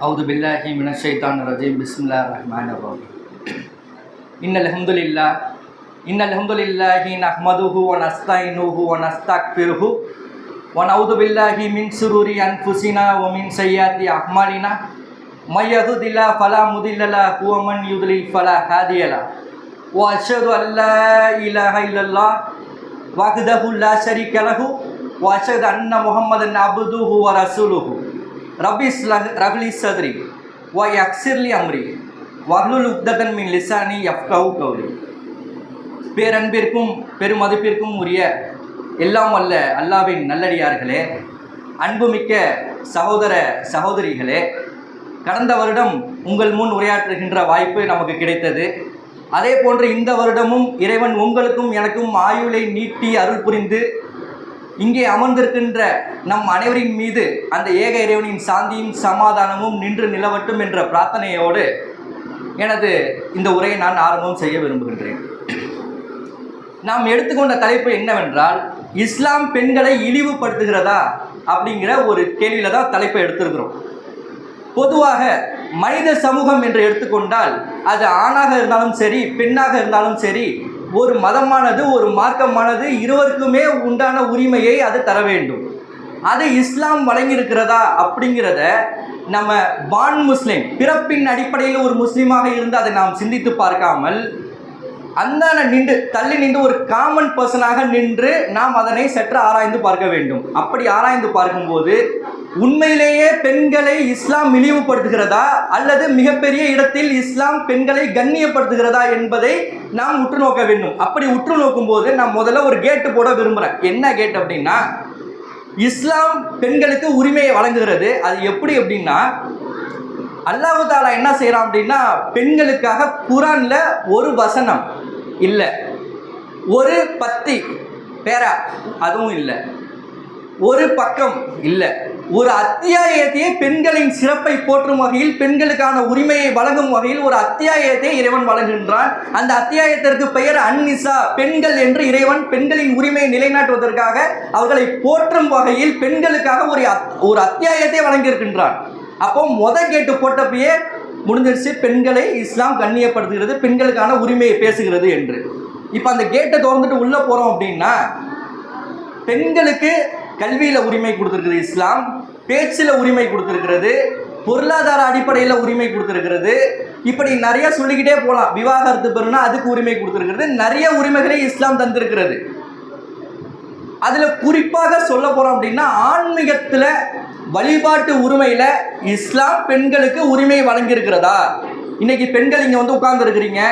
அவுது பில்லாஹி மினஷைதான் ரஜீம் பிஸ்மில்லா ரஹ்மான் ரஹீம் இன்னல் அஹமதுல்லா இன்னல் அஹமதுல்லாஹி நஹ்மதுஹு ஒன் அஸ்தாயினுஹு ஒன் அஸ்தாக்பிருஹு ஒன் அவுது பில்லாஹி மின் சுரூரி அன்புசினா ஒ மின் சையாத்தி அஹ்மாலினா மையதுதில்லா ஃபலா முதில்லலா ஹுவமன் யுதுலில் ஃபலா ஹாதியலா ஓ அஷது அல்லா இலஹ இல்லல்லா வஹ்தஹு லா ஷரீக்க லஹு ஓ அஷது அன்ன முஹம்மதன் அபுதுஹு வ ரசூலுஹு ரபி ரபிலி சதுரி வா அக்சிர்லி அம்ரி வர்லுல் உக்ததன் மின் லிசானி யஃப்கவு கௌரி பேரன்பிற்கும் பெருமதிப்பிற்கும் உரிய எல்லாம் வல்ல அல்லாவின் நல்லடியார்களே அன்புமிக்க சகோதர சகோதரிகளே கடந்த வருடம் உங்கள் முன் உரையாற்றுகின்ற வாய்ப்பு நமக்கு கிடைத்தது. அதே போன்று இந்த வருடமும் இறைவன் உங்களுக்கும் எனக்கும் ஆயுளை நீட்டி அருள் புரிந்து இங்கே அமர்ந்திருக்கின்ற நம் அனைவரின் மீது அந்த ஏக இறைவனின் சாந்தியும் சமாதானமும் நின்று நிலவட்டும் என்ற பிரார்த்தனையோடு எனது இந்த உரையை நான் ஆரம்பம் செய்ய விரும்புகின்றேன். நாம் எடுத்துக்கொண்ட தலைப்பு என்னவென்றால் இஸ்லாம் பெண்களை இழிவுபடுத்துகிறதா அப்படிங்கிற ஒரு கேள்வியில தான் தலைப்பை எடுத்திருக்கிறோம். பொதுவாக மனித சமூகம் என்று எடுத்துக்கொண்டால் அது ஆணாக இருந்தாலும் சரி பெண்ணாக இருந்தாலும் சரி ஒரு மதமானது ஒரு மார்க்கமானது இருவருக்குமே உண்டான உரிமையை அது தர வேண்டும். அது இஸ்லாம் வழங்கியிருக்கிறதா அப்படிங்கிறத நம்ம பான் முஸ்லீம் பிறப்பின் அடிப்படையில் ஒரு முஸ்லீமாக இருந்து அதை நாம் சிந்தித்து பார்க்காமல் அந்த நின்று தள்ளி நின்று ஒரு காமன் பர்சனாக நின்று நாம் அதனை சற்று ஆராய்ந்து பார்க்க வேண்டும். அப்படி ஆராய்ந்து பார்க்கும்போது உண்மையிலேயே பெண்களை இஸ்லாம் இழிவுபடுத்துகிறதா அல்லது மிகப்பெரிய இடத்தில் இஸ்லாம் பெண்களை கண்ணியப்படுத்துகிறதா என்பதை நாம் உற்று நோக்க வேண்டும். அப்படி உற்று நோக்கும் போது நான் முதல்ல ஒரு கேட்டு போட விரும்புகிறேன் என்ன கேட் அப்படின்னா இஸ்லாம் பெண்களுக்கு உரிமையை வழங்குகிறது. அது எப்படி அப்படின்னா அல்லாஹு தாலா என்ன செய்கிறான் அப்படின்னா பெண்களுக்காக குரானில் ஒரு வசனம் இல்லை. ஒரு பத்தி பேரா அதுவும் இல்லை. ஒரு பக்கம் இல்லை. ஒரு அத்தியாயத்தையே பெண்களின் சிறப்பை போற்றும் வகையில் பெண்களுக்கான உரிமையை வழங்கும் வகையில் ஒரு அத்தியாயத்தை இறைவன் வழங்குகின்றான். அந்த அத்தியாயத்திற்கு பெயர் அன்னிசா பெண்கள் என்று இறைவன் பெண்களின் உரிமையை நிலைநாட்டுவதற்காக அவர்களை போற்றும் வகையில் பெண்களுக்காக ஒரு அத்- ஒரு அத்தியாயத்தை வழங்கியிருக்கின்றான். அப்போ முத கேட்டு போட்டப்பயே முடிஞ்சிருச்சு பெண்களை இஸ்லாம் கண்ணியப்படுத்துகிறது பெண்களுக்கான உரிமையை பேசுகிறது என்று. இப்போ அந்த கேட்டை திறந்துட்டு உள்ளே போகிறோம் அப்படின்னா பெண்களுக்கு கல்வியில் உரிமை கொடுத்துருக்குது இஸ்லாம் பேச்சில் உரிமை கொடுத்துருக்கிறது பொருளாதார அடிப்படையில் உரிமை கொடுத்துருக்கிறது. இப்படி நிறைய சொல்லிக்கிட்டே போகலாம் விவாகரத்து பெறுனா அதுக்கு உரிமை கொடுத்துருக்கிறது. நிறைய உரிமைகளை இஸ்லாம் தந்திருக்கிறது. அதில் குறிப்பாக சொல்ல போகிறோம் அப்படின்னா ஆன்மீகத்தில் வழிபாட்டு உரிமையில் இஸ்லாம் பெண்களுக்கு உரிமை வழங்கியிருக்கிறதா? இன்றைக்கி பெண்கள் இங்கே வந்து உட்கார்ந்துருக்கிறீங்க.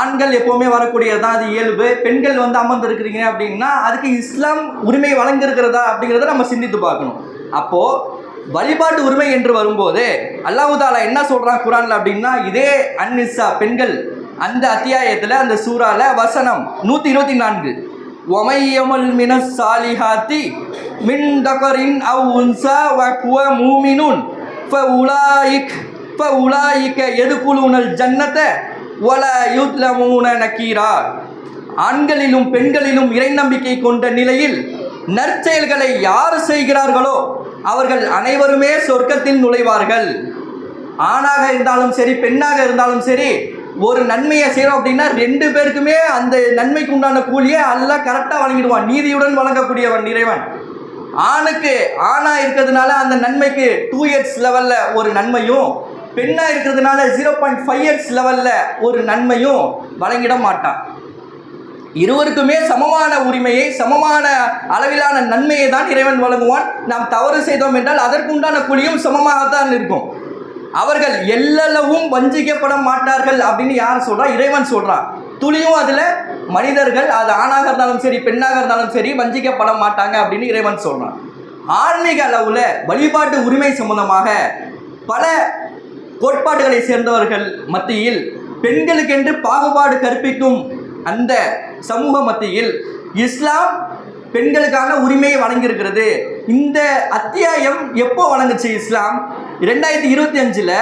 ஆண்கள் எப்போவுமே வரக்கூடியது தான் அது இயல்பு. பெண்கள் வந்து அமர்ந்திருக்கிறீங்க அப்படின்னா அதுக்கு இஸ்லாம் உரிமை வழங்கியிருக்கிறதா அப்படிங்கிறத நம்ம சிந்தித்து பார்க்கணும். அப்போது வழிபாட்டு உரிமை என்று வரும்போது அல்லாஹாலா என்ன சொல்கிறான் குரானில் அப்படின்னா இதே அன்னிசா பெண்கள் அந்த அத்தியாயத்தில் அந்த சூறால வசனம் நூற்றி இருபத்தி நான்கு. ஒமையமல் மின சாலிஹாத்தி மின் தகரின் அவ் உன்சா குவ மூமினுன் ஃப உலாயிக் ஃப உலாயிக்க எதுகுலுனல் ஜன்னத்தை ஒல யுத்லமூன நக்கீரா ஆண்களிலும் பெண்களிலும் இறை நம்பிக்கை கொண்ட நிலையில் நற்செயல்களை யார் செய்கிறார்களோ அவர்கள் அனைவருமே சொர்க்கத்தில் நுழைவார்கள். ஆணாக இருந்தாலும் சரி பெண்ணாக இருந்தாலும் சரி ஒரு நன்மையை செய்கிறோம் அப்படின்னா ரெண்டு பேருக்குமே அந்த நன்மைக்கு உண்டான கூலியை எல்லாம் கரெக்டாக வழங்கிடுவான். நீதியுடன் வழங்கக்கூடியவன் இறைவன். ஆணுக்கு ஆணாக இருக்கிறதுனால அந்த நன்மைக்கு டூ இயர்ஸ் லெவலில் ஒரு நன்மையும் பெண்ணாக இருக்கிறதுனால ஜீரோ பாயிண்ட் ஃபைவ் இயர்ஸ் லெவலில் ஒரு நன்மையும் வழங்கிட மாட்டான். இருவருக்குமே சமமான உரிமையை சமமான அளவிலான நன்மையை தான் இறைவன் வழங்குவான். நாம் தவறு செய்தோம் என்றால் அதற்குண்டான குழியும் சமமாகத்தான் இருக்கும். அவர்கள் எல்லளவும் வஞ்சிக்கப்பட மாட்டார்கள் அப்படின்னு யார் சொல்றா? இறைவன் சொல்றான் துளியும் அதில் மனிதர்கள் அது ஆணாக இருந்தாலும் சரி பெண்ணாக இருந்தாலும் சரி வஞ்சிக்கப்பட மாட்டாங்க அப்படின்னு இறைவன் சொல்றான். ஆன்மீக அளவில் வழிபாட்டு உரிமை சம்பந்தமாக பல கோட்பாடுகளை சேர்ந்தவர்கள் மத்தியில் பெண்களுக்கென்று பாகுபாடு கற்பிக்கும் அந்த சமூக மத்தியில் இஸ்லாம் பெண்களுக்கான உரிமையை வழங்கியிருக்கிறது. இந்த அத்தியாயம் எப்போ வழங்குச்சு இஸ்லாம்? ரெண்டாயிரத்தி இருபத்தி அஞ்சில்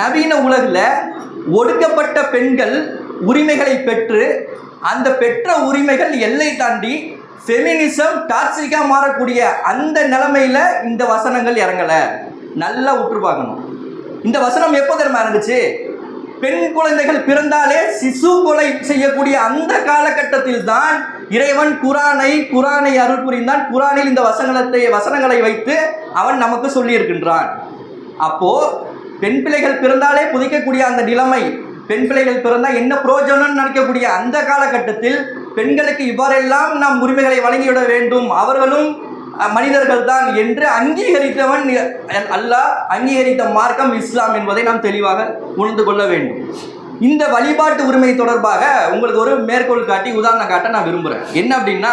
நவீன உலகில் ஒடுக்கப்பட்ட பெண்கள் உரிமைகளை பெற்று அந்த பெற்ற உரிமைகள் எல்லை தாண்டி ஃபெமினிசம் டாக்ஸிக்காக மாறக்கூடிய அந்த நிலைமையில் இந்த வசனங்கள் இறங்கலை. நல்லா உற்று பார்க்கணும். இந்த வசனம் எப்போ தெரியுமா இருந்துச்சு பெண் குழந்தைகள் பிறந்தாலே சிசு கொலை செய்யக்கூடிய அந்த காலகட்டத்தில் தான் இறைவன் குரானை குரானை அருள் புரிந்தான் குரானில் இந்த வசனத்தை வசனங்களை வைத்து அவன் நமக்கு சொல்லியிருக்கின்றான். அப்போ பெண் பிள்ளைகள் பிறந்தாலே புதைக்கக்கூடிய அந்த நிலைமை பெண் பிள்ளைகள் பிறந்தால் என்ன புரோஜனம்னு நினைக்கக்கூடிய அந்த காலகட்டத்தில் பெண்களுக்கு இவ்வாறெல்லாம் நாம் உரிமைகளை வழங்கிவிட வேண்டும். அவர்களும் மனிதர்கள் தான் என்று அங்கீகரித்தவன் அல்லாஹ் அங்கீகரித்த மார்க்கம் இஸ்லாம் என்பதை நாம் தெளிவாக உணர்ந்து கொள்ள வேண்டும். இந்த வழிபாட்டு உரிமை தொடர்பாக உங்களுக்கு ஒரு மேற்கோள் காட்டி உதாரணம் காட்ட நான் விரும்புகிறேன் என்ன அப்படின்னா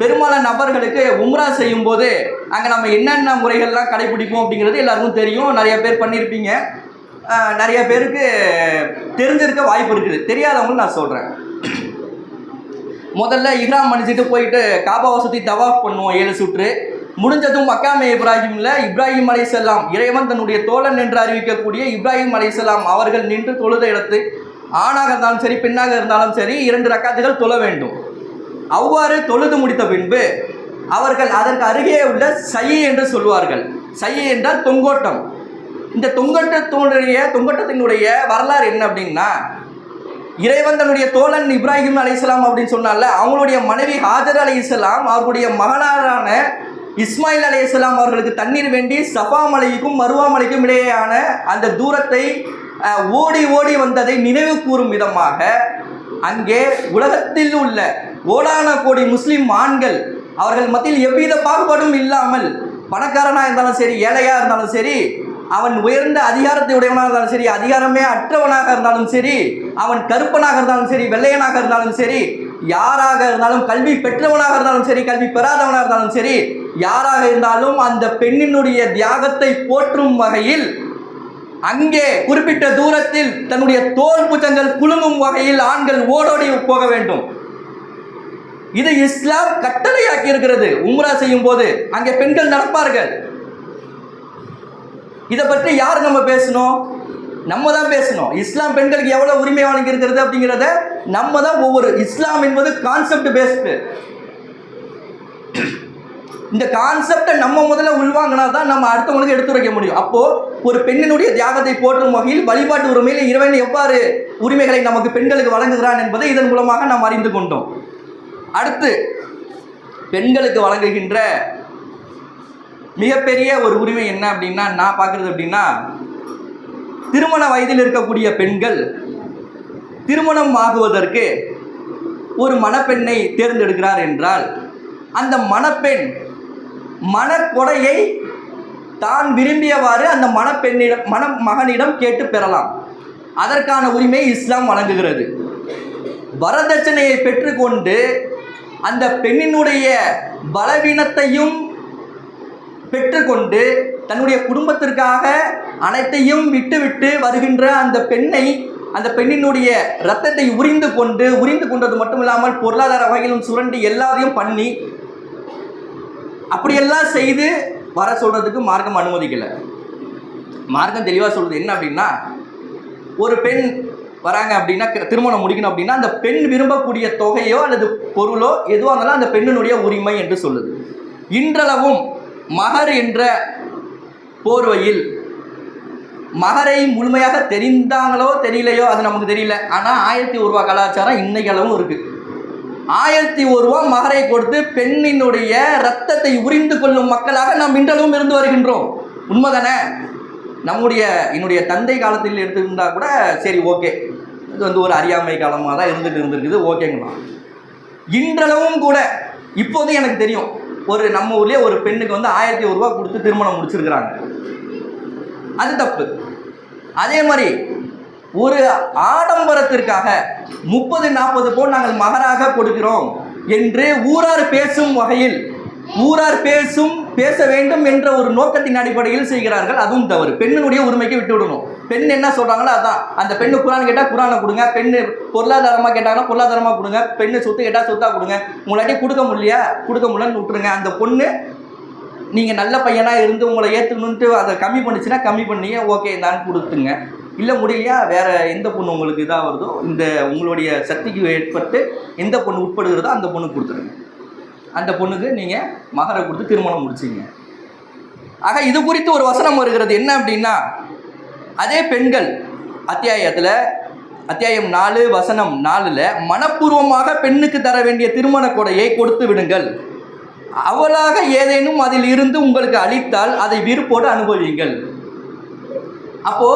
பெரும்பாலான நபர்களுக்கு உம்ரா செய்யும் போது அங்கே நம்ம என்னென்ன முறைகள்லாம் கடைபிடிப்போம் அப்படிங்கிறது எல்லாருக்கும் தெரியும். நிறைய பேர் பண்ணியிருப்பீங்க நிறைய பேருக்கு தெரிஞ்சிருக்க வாய்ப்பு இருக்குது. தெரியாதவங்களும் நான் சொல்கிறேன் முதல்ல இஹ்ராம் அணிச்சிட்டு போயிட்டு காபாவை சுற்றி தவாஃப் பண்ணுவோம் ஏழு சுற்று. முடிஞ்சதும் மக்காமே இப்ராஹிமில் இப்ராஹிம் அலைசல்லாம் இறைவன் தன்னுடைய தோழன் என்று அறிவிக்கக்கூடிய இப்ராஹிம் அலைசல்லாம் அவர்கள் நின்று தொழுத இடத்து ஆணாக இருந்தாலும் சரி பெண்ணாக இருந்தாலும் சரி இரண்டு ரக்காத்துகள் தொழ வேண்டும். அவ்வாறு தொழுது முடித்த பின்பு அவர்கள் அதற்கு அருகே உள்ள சை என்று சொல்வார்கள் சை என்றால் தொங்கோட்டம். இந்த தொங்கோட்டத்தினுடைய தொங்கோட்டத்தினுடைய வரலாறு என்ன அப்படின்னா இறைவன் தன்னுடைய தோழன் இப்ராஹிம் அலைஹிஸ்ஸலாம் அப்படின்னு சொன்னால அவங்களுடைய மனைவி ஹாஜர் அலைஹிஸ்ஸலாம் அவர்களுடைய மகனாரான இஸ்மாயில் அலைஹிஸ்ஸலாம் அவர்களுக்கு தண்ணீர் வேண்டி சஃபா மலைக்கும் இடையேயான அந்த தூரத்தை ஓடி ஓடி வந்ததை நினைவு கூறும் விதமாக அங்கே உலகத்தில் உள்ள ஓடான கோடி முஸ்லிம் ஆண்கள் அவர்கள் மத்தியில் எவ்வித பாகுபாடும் இல்லாமல் பணக்காரனாக இருந்தாலும் சரி ஏழையாக இருந்தாலும் சரி அவன் உயர்ந்த அதிகாரத்தை உடையவனாக இருந்தாலும் சரி அதிகாரமே அற்றவனாக இருந்தாலும் சரி அவன் கருப்பனாக இருந்தாலும் சரி வெள்ளையனாக இருந்தாலும் சரி யாராக இருந்தாலும் கல்வி பெற்றவனாக இருந்தாலும் சரி கல்வி பெறாதவனாக இருந்தாலும் சரி யாராக இருந்தாலும் அந்த பெண்ணினுடைய தியாகத்தை போற்றும் வகையில் அங்கே குறிப்பிட்ட தூரத்தில் தன்னுடைய தோல் புச்சங்கள் குலுங்கும் வகையில் ஆண்கள் ஓடோடி போக வேண்டும். இது இஸ்லாம் கட்டளையாக்கி இருக்கிறது உம்ரா செய்யும் போது அங்கே பெண்கள் நடப்பார்கள். இதை பற்றி யார் நம்ம பேசணும்? நம்ம தான் பேசணும். இஸ்லாம் பெண்களுக்கு எவ்வளோ உரிமை வழங்கியிருக்கிறது அப்படிங்கிறத நம்ம தான் ஒவ்வொரு இஸ்லாம் என்பது கான்செப்ட் பேஸ்டு இந்த கான்செப்டை நம்ம முதல்ல உள்வாங்கினா தான் நம்ம அடுத்தவங்களுக்கு எடுத்து வைக்க முடியும். அப்போது ஒரு பெண்ணினுடைய தியாகத்தை போற்றும் வகையில் வழிபாட்டு உரிமையில் இறைவன் எவ்வாறு உரிமைகளை நமக்கு பெண்களுக்கு வழங்குகிறான் என்பதை இதன் மூலமாக நாம் அறிந்து கொண்டோம். அடுத்து பெண்களுக்கு வழங்குகின்ற மிகப்பெரிய ஒரு உரிமை என்ன அப்படின்னா நான் பார்க்குறது அப்படின்னா திருமண வயதில் இருக்கக்கூடிய பெண்கள் திருமணம் ஆகுவதற்கு ஒரு மணப்பெண்ணை தேர்ந்தெடுக்கிறார் என்றால் அந்த மணப்பெண் மணக்கொடையை தான் விரும்பியவாறு அந்த மணப்பெண்ணிடம் மண மகனிடம் கேட்டு பெறலாம். அதற்கான உரிமை இஸ்லாம் வழங்குகிறது. வரதட்சணையை பெற்றுக்கொண்டு அந்த பெண்ணினுடைய பலவீனத்தையும் பெற்றுக்கொண்டு தன்னுடைய குடும்பத்திற்காக அனைத்தையும் விட்டுவிட்டு வருகின்ற அந்த பெண்ணை அந்த பெண்ணினுடைய ரத்தத்தை உரிந்து கொண்டு உரிந்து கொண்டது மட்டும் இல்லாமல் பொருளாதார வகையிலும் சுரண்டி எல்லாத்தையும் பண்ணி அப்படியெல்லாம் செய்து வர சொல்றதுக்கு மார்க்கம் அனுமதிக்கலை. மார்க்கம் தெளிவாக சொல்றது என்ன அப்படின்னா ஒரு பெண் வராங்க அப்படின்னா க- திருமணம் முடிக்கணும் அப்படின்னா அந்த பெண் விரும்பக்கூடிய தொகையோ அல்லது பொருளோ எதுவாக இருந்தாலும் அந்த பெண்ணினுடைய உரிமை என்று சொல்லுது. இன்றளவும் மகர் என்ற போர்வையில் மகரை முழுமையாக தெரிந்தாங்களோ தெரியலையோ அது நமக்கு தெரியல. ஆனால் ஆயிரத்தி ஒரு ரூபா கலாச்சாரம் இன்னைக்கு அளவும் இருக்குது ஆயிரத்தி ஒரு ரூபா மகரை கொடுத்து பெண்ணினுடைய ரத்தத்தை உரிந்து கொள்ளும் மக்களாக நாம் இன்றளவும் இருந்து வருகின்றோம். உண்மைதானே? நம்முடைய என்னுடைய தந்தை காலத்தில் எடுத்திருந்தால் கூட சரி ஓகே. இது வந்து ஒரு அறியாமை காலமாக தான் இருந்துட்டு இருந்திருக்குது ஓகேங்களா இன்றளவும் கூட இப்போது எனக்கு தெரியும். ஒரு நம்ம ஊர்லேயே ஒரு பெண்ணுக்கு வந்து ஆயிரத்தி ஒரு ரூபா கொடுத்து திருமணம் முடிச்சிருக்கிறாங்க. அது தப்பு. அதே மாதிரி ஒரு ஆடம்பரத்திற்காக முப்பது நாற்பது பவுன் நாங்கள் மகராக கொடுக்கிறோம் என்று ஊரார் பேசும் வகையில் ஊரார் பேசும் பேச வேண்டும் என்ற ஒரு நோக்கத்தின் அடிப்படையில் செய்கிறார்கள். அதுவும் தவறு. பெண்ணினுடைய உரிமைக்கு விட்டுவிடணும். பெண் என்ன சொல்றாங்களோ அதான். அந்த பெண்ணு குரான் கேட்டால் குரானை கொடுங்க. பெண்ணு பொருளாதாரமாக கேட்டாங்கன்னா பொருளாதாரமாக கொடுங்க. பெண்ணு சொத்து கேட்டால் சொத்தா கொடுங்க. உங்களாட்டி கொடுக்க முடியலையா? கொடுக்க முடியலன்னு விட்டுருங்க. அந்த பொண்ணு நீங்கள் நல்ல பையனாக இருந்து உங்களை ஏற்றுக்கணுன்ட்டு அதை கம்மி பண்ணுச்சுன்னா கம்மி பண்ணி ஓகே தான் கொடுத்துங்க. இல்லை முடியலையா? வேறு எந்த பொண்ணு உங்களுக்கு இதாக வருதோ இந்த உங்களுடைய சக்திக்கு ஏற்பட்டு எந்த பொண்ணு உட்படுகிறதோ அந்த பொண்ணு கொடுத்துருங்க. அந்த பொண்ணுக்கு நீங்கள் மகரை கொடுத்து திருமணம் முடிச்சிங்க. ஆக இது குறித்து ஒரு வசனம் வருகிறது. என்ன அப்படின்னா அதே பெண்கள் அத்தியாயத்தில் அத்தியாயம் நாலு வசனம் நாலில் மனப்பூர்வமாக பெண்ணுக்கு தர வேண்டிய திருமண கொடையை கொடுத்து விடுங்கள். அவளாக ஏதேனும் அதில் இருந்து உங்களுக்கு அளித்தால் அதை விருப்போடு அனுபவியுங்கள். அப்போ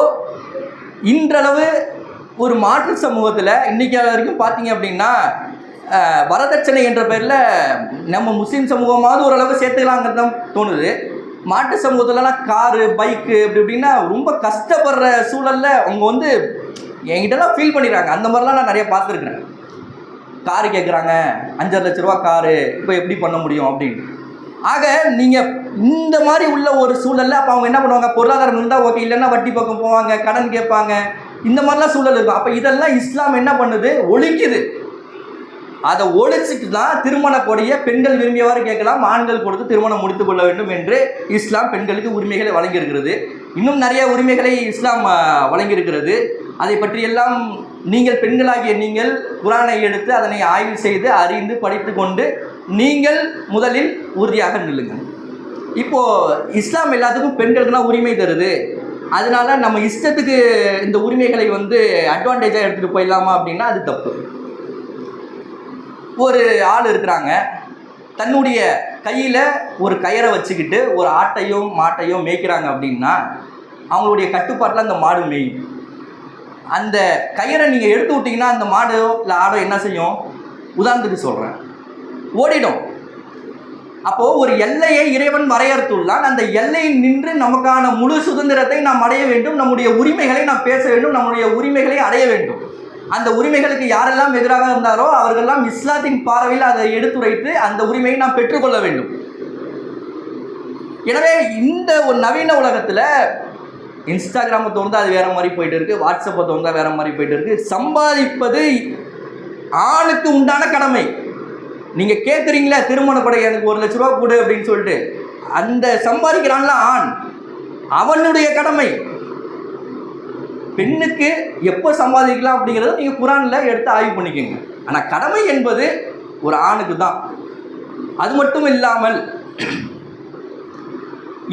இன்றளவு ஒரு மாற்று சமூகத்தில் இன்றைக்கி வரைக்கும் பார்த்தீங்க அப்படின்னா வரதட்சணை என்ற பேரில் நம்ம முஸ்லீம் சமூகமாவது ஓரளவு சேர்த்துக்கலாங்கிறது தான் தோணுது. மாட்டு சமூகத்துலலாம் காரு பைக்கு இப்படி இப்படின்னா ரொம்ப கஷ்டப்படுற சூழல்ல அவங்க வந்து என்கிட்டலாம் ஃபீல் பண்ணிடுறாங்க அந்த மாதிரிலாம் நான் நிறைய பார்த்துருக்குறேன். காரு கேட்குறாங்க அஞ்சரை லட்ச ரூபா காரு இப்போ எப்படி பண்ண முடியும் அப்படின்னு ஆக நீங்கள் இந்த மாதிரி உள்ள ஒரு சூழலில் அப்போ அவங்க என்ன பண்ணுவாங்க? பொருளாதாரம் இருந்தால் ஓகே இல்லைன்னா வட்டி பக்கம் போவாங்க கடன் கேட்பாங்க. இந்த மாதிரிலாம் சூழல் இருக்கும். அப்போ இதெல்லாம் இஸ்லாம் என்ன பண்ணுது? ஒழிக்குது. அதை ஒழிச்சுட்டு தான் திருமண கொடியை பெண்கள் விரும்பியவாறு கேட்கலாம் ஆண்கள் கொடுத்து திருமணம் முடித்துக் கொள்ள வேண்டும் என்று இஸ்லாம் பெண்களுக்கு உரிமைகளை வழங்கியிருக்கிறது. இன்னும் நிறைய உரிமைகளை இஸ்லாம் வழங்கியிருக்கிறது. அதை பற்றியெல்லாம் நீங்கள் பெண்களாகிய நீங்கள் குரானை எடுத்து அதனை ஆய்வு செய்து அறிந்து படித்து கொண்டு நீங்கள் முதலில் உறுதியாக நில்லுங்கள். இப்போது இஸ்லாம் எல்லாத்துக்கும் பெண்களுக்குலாம் உரிமை தருது. அதனால நம்ம இஷ்டத்துக்கு இந்த உரிமைகளை வந்து அட்வான்டேஜாக எடுத்துகிட்டு போயிடலாமா அப்படின்னா அது தப்பு. ஒரு ஆள் இருக்கிறாங்க. தன்னுடைய கையில் ஒரு கயரை வச்சுக்கிட்டு ஒரு ஆட்டையும் மாட்டையும் மேய்க்கிறாங்க அப்படின்னா அவங்களுடைய கட்டுப்பாட்டில் அந்த மாடு மேயும். அந்த கயிறை நீங்கள் எடுத்து விட்டிங்கன்னா அந்த மாடோ இல்லை ஆடோ என்ன செய்யும்? உதாரணத்துக்கு சொல்கிறேன் ஓடிடும். அப்போது ஒரு எல்லையை இறைவன் வரையறுத்துள்ளான். அந்த எல்லை நின்று நமக்கான முழு சுதந்திரத்தை நாம் அடைய வேண்டும். நம்முடைய உரிமைகளை நாம் பேச வேண்டும். நம்முடைய உரிமைகளை அடைய வேண்டும். அந்த உரிமைகளுக்கு யாரெல்லாம் எதிராக இருந்தாரோ அவர்கள்லாம் இஸ்லாத்தின் பார்வையில் அதை எடுத்துரைத்து அந்த உரிமையை நாம் பெற்றுக்கொள்ள வேண்டும். எனவே இந்த ஒரு நவீன உலகத்தில் இன்ஸ்டாகிராமை திறந்து அது வேற மாதிரி போயிட்டு இருக்கு வாட்ஸ்அப்பை திறந்தா வேற மாதிரி போயிட்டு இருக்கு. சம்பாதிப்பது ஆணுக்கு உண்டான கடமை. நீங்கள் கேட்குறீங்களா திருமண கொடை எனக்கு ஒரு லட்ச ரூபா கொடு அப்படின்னு சொல்லிட்டு. அந்த சம்பாதிக்கிறான்ல ஆண். அவனுடைய கடமை. பெண்ணுக்கு எப்போ சம்பாதிக்கலாம் அப்படிங்கிறத நீங்கள் குரானில் எடுத்து ஆய்வு பண்ணிக்கோங்க. ஆனால் கடமை என்பது ஒரு ஆணுக்கு தான். அது மட்டும் இல்லாமல்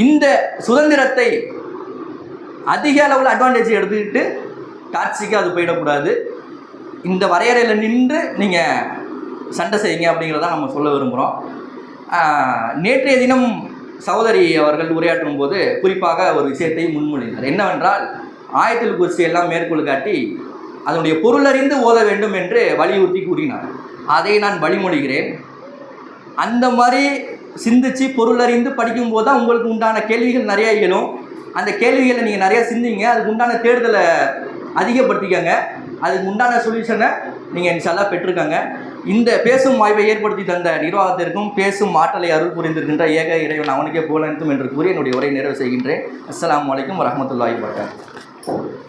இந்த சுதந்திரத்தை அதிக அளவில் அட்வான்டேஜ் எடுத்துக்கிட்டு டாக்ஸிக்கு அது போயிடக்கூடாது. இந்த வரையறையில் நின்று நீங்கள் சண்டை செய்யுங்க அப்படிங்கிறத நம்ம சொல்ல விரும்புகிறோம் நேற்றைய தினம் சகோதரி அவர்கள் உரையாற்றும் போது குறிப்பாக ஒரு விஷயத்தை முன்மொழிந்தார். என்னவென்றால் ஆயத்தில் குறிச்சி எல்லாம் மேற்கோள் காட்டி அதனுடைய பொருளறிந்து ஓத வேண்டும் என்று வலியுறுத்தி கூறினார். அதை நான் வழிமொழிகிறேன். அந்த மாதிரி சிந்திச்சு பொருளறிந்து படிக்கும்போது தான் உங்களுக்கு உண்டான கேள்விகள் நிறைய இயலும். அந்த கேள்விகளை நீங்கள் நிறையா சிந்திங்க. அதுக்கு உண்டான தேர்தலை அதிகப்படுத்திக்கங்க. அதுக்கு உண்டான சொல்யூஷனை நீங்கள் இன்ஷால்லா பெற்றிருக்காங்க. இந்த பேசும் வாய்ப்பை ஏற்படுத்தி தந்த நிர்வாகத்திற்கும் பேசும் ஆற்றலை அருள் புரிந்திருக்கின்ற ஏக இறைவன் அவனுக்கே புகழனைத்தும் என்று கூறி என்னுடைய உரை நிறைவு செய்கின்றேன். அஸ்ஸலாமு அலைக்கும் வரஹ்மத்துல்லாஹி Thank